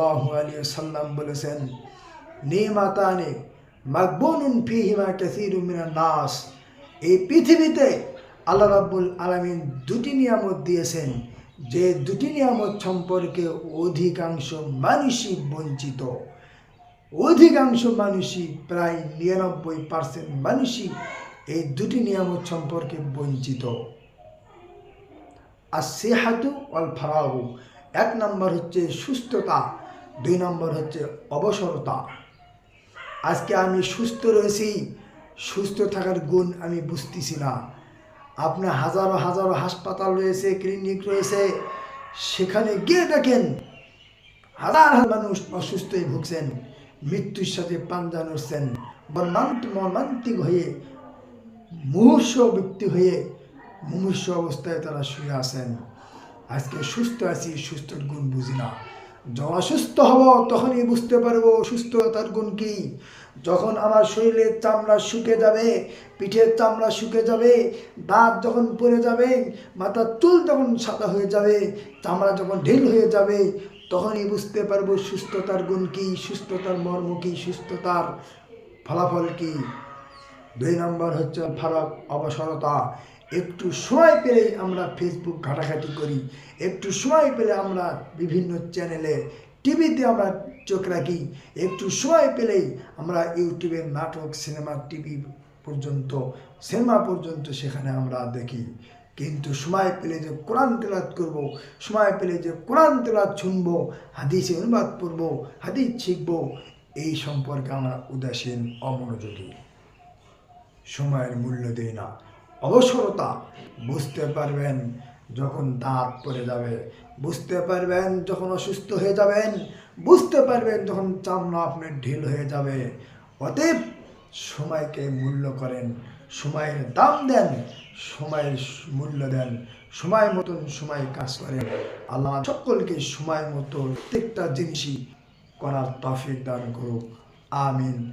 সাল্লাহ আলিয়া সাল্লাম বলেছেন, নিমাতানে মাকবুনুন ফিহিমা কাসিরু নাস। এই পৃথিবীতে আল্লাহ রাব্বুল আলামিন দুটি নিয়ামত দিয়েছেন, যে দুটি নিয়ামত সম্পর্কে অধিকাংশ মানুষই বঞ্চিত। অধিকাংশ মানুষই প্রায় নিরানব্বই পার্সেন্ট মানুষই এই দুটি নিয়ামত সম্পর্কে বঞ্চিত। আর সেহাতু অল ফারাহু এক নম্বর হচ্ছে সুস্থতা দুই নম্বর হচ্ছে অবসরতা। আজকে আমি সুস্থ রয়েছি, সুস্থ থাকার গুণ আমি বুঝতেছি না। আপনার হাজারো হাজারো হাসপাতাল রয়েছে, ক্লিনিক রয়েছে, সেখানে গিয়ে দেখেন হাজার হাজার মানুষ অসুস্থই ভুগছেন, মৃত্যুর সাথে পাঞ্জা নড়ছেন বর্ণান্ত মর্মান্তিক হয়ে মুহূর্ষ ব্যক্তি হয়ে মুমূর্ষ অবস্থায় তারা শুয়ে আছেন। আজকে সুস্থ আছি, সুস্থর গুণ বুঝি না। যখন অসুস্থ হব, তখনই বুঝতে পারব সুস্থতার গুণ কি। যখন আমার শরীরের চামড়া শুকে যাবে, পিঠের চামড়া শুকে যাবে, দাঁত যখন পড়ে যাবে, মাথার চুল যখন সাদা হয়ে যাবে, চামড়া যখন ঢিল হয়ে যাবে, তখনই বুঝতে পারব সুস্থতার গুণ কি, সুস্থতার মর্ম কি, সুস্থতার ফলাফল কি। দুই নম্বর হচ্ছে ফারাক অবসরতা। একটু সময় পেলেই আমরা ফেসবুক ঘাটাঘাটি করি। একটু সময় পেলে আমরা বিভিন্ন চ্যানেলে টিভিতে আমরা চোখ রাখি। একটু সময় পেলেই আমরা ইউটিউবের নাটক সিনেমা টিভি পর্যন্ত সিনেমা পর্যন্ত সেখানে আমরা দেখি। কিন্তু সময় পেলে যে কোরআন তেলাত করব, সময় পেলে যে কোরআন তেলাত শুনব, হাদিসে অনুবাদ পড়ব হাদিস শিখব, এই সম্পর্কে আমরা উদাসীন, অমনোযোগী। সময়ের মূল্য দেই না। অবসরতা বুঝতে পারবেন যখন দাঁত পড়ে যাবে। বুঝতে পারবেন যখন অসুস্থ হয়ে যাবেন। বুঝতে পারবেন যখন চামড়া আপনার ঢিল হয়ে যাবে। অতএব সময়কে মূল্য করেন, সময়ের দাম দেন, সময়ের মূল্য দেন, সময় মতন সময় কাজ করেন। আল্লাহ সকলকে সময় মতো প্রত্যেকটা জিনিসই করার তফিক দান করুক। আমিন।